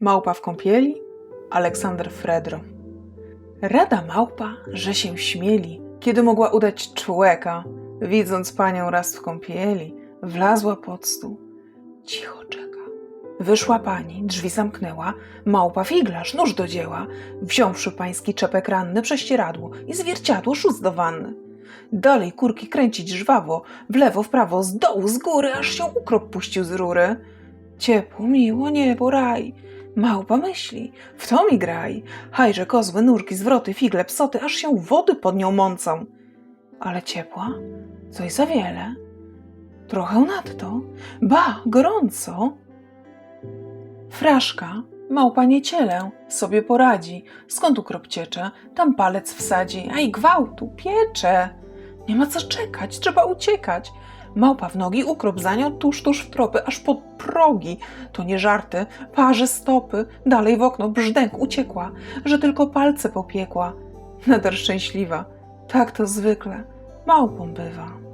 Małpa w kąpieli? Aleksander Fredro. Rada małpa, że się śmieli, kiedy mogła udać człowieka, widząc panią raz w kąpieli, wlazła pod stół. Cicho czeka. Wyszła pani, drzwi zamknęła, małpa figlarz, nóż do dzieła, wziąwszy pański czepek ranny, prześcieradło i zwierciadło szóst do wanny. Dalej kurki kręcić żwawo, w lewo, w prawo, z dołu, z góry, aż się ukrop puścił z rury. Ciepło, miło, niebo, raj. Małpa myśli, w to mi graj. Hajże kozły, nurki, zwroty, figle, psoty, aż się wody pod nią mącą. Ale ciepła? Coś za wiele. Trochę nadto. Ba, gorąco. Fraszka, małpa nie cielę, sobie poradzi. Skąd ukrop ciecze, tam palec wsadzi, a i gwałtu, piecze. Nie ma co czekać, trzeba uciekać. Małpa w nogi, ukrop za nią, tuż, tuż w tropy, aż pod progi. To nie żarty, parze stopy, dalej w okno, brzdęk uciekła, że tylko palce popiekła. Nader szczęśliwa, tak to zwykle, małpą bywa.